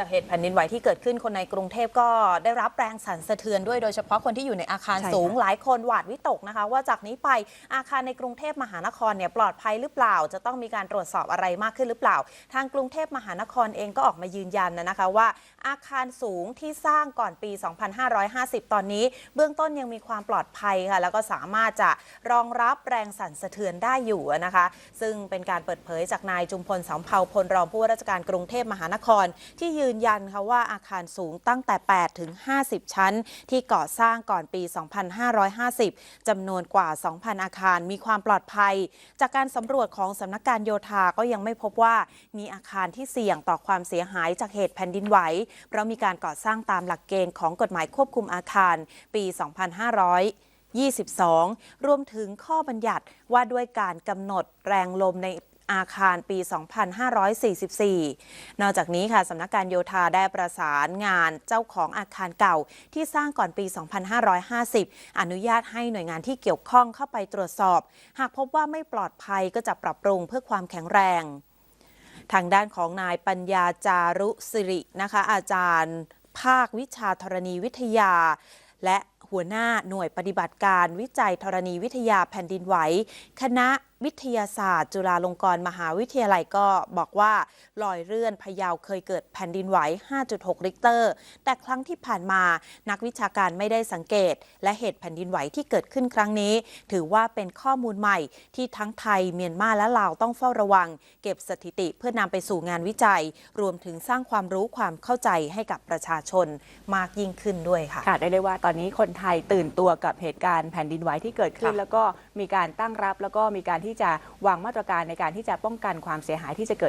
จากเหตุแผ่นดินไหวที่เกิดขึ้นคนในกรุงเทพก็ได้รับแรงสั่นสะเทือนด้วยโดยเฉพาะคนที่อยู่ในอาคารใช่ค่ะสูงหลายคนหวาดวิตกนะคะ ว่าจากนี้ไปอาคารในกรุงเทพมหานครเนี่ยปลอดภัยหรือเปล่า จะต้องมีการตรวจสอบอะไรมากขึ้นหรือเปล่า ทางกรุงเทพมหานครเองก็ออกมายืนยันนะนะคะว่า อาคารสูงที่สร้างก่อนปี 2550 ตอนนี้ เบื้องต้นยังมีความปลอดภัยค่ะ แล้วก็สามารถจะรองรับแรงสั่นสะเทือนได้อยู่นะคะ ซึ่งเป็นการเปิดเผยจากนายจุมพลสำเภาพลรองผู้ว่าราชการกรุงเทพมหานครที่ยืนยันค่ะว่าอาคารสูงตั้งแต่ 8 ถึง 50 ชั้น ที่ก่อสร้างก่อนปี 2550 จำนวนกว่า 2,000 อาคารมีความปลอดภัย จากการสำรวจของสำนักการโยธาก็ยังไม่พบว่ามีอาคารที่เสี่ยงต่อความเสียหายจากเหตุแผ่นดินไหว เพราะมีการก่อสร้างตามหลักเกณฑ์ของกฎหมายควบคุมอาคารปี 2500 22 รวมถึงข้อบัญญัติว่าด้วยการกำหนดแรงลมใน อาคารปี 2544 นอกจากนี้ค่ะสำนักการโยธาได้ประสานงานเจ้าของอาคารเก่าที่สร้างก่อนปี 2550 อนุญาตให้หน่วยงานที่เกี่ยวข้องเข้าไปตรวจสอบ หากพบว่าไม่ปลอดภัยก็จะปรับปรุงเพื่อความแข็งแรงทางด้านของนายปัญญาจารุสิรินะคะ อาจารย์ ภาควิชาธรณีวิทยา และหัวหน้าหน่วยปฏิบัติการวิจัยธรณีวิทยาแผ่นดินไหว คณะ วิทยาศาสตร์ จุฬาลงกรณ์มหาวิทยาลัยก็บอกว่าลอยเรื่อนพะเยาเคยเกิดแผ่นดินไหว 5.6 ริกเตอร์ แต่ครั้งที่ผ่านมานักวิชาการไม่ได้สังเกต และเหตุแผ่นดินไหวที่เกิดขึ้นครั้งนี้ ถือว่าเป็นข้อมูลใหม่ที่ทั้งไทยเมียนมาและลาวต้องเฝ้าระวัง เก็บสถิติเพื่อนำไปสู่งานวิจัย รวมถึงสร้างความรู้ความเข้าใจให้กับประชาชนมากยิ่งขึ้นด้วยค่ะค่ะได้เลยว่าตอนนี้คนไทยตื่นตัวกับเหตุการณ์แผ่นดินไหวที่เกิดขึ้นค่ะแล้วก็มีการตั้งรับแล้วก็มีการที่จะวางมาตรการในการที่จะป้องกันความเสียหายที่จะเกิด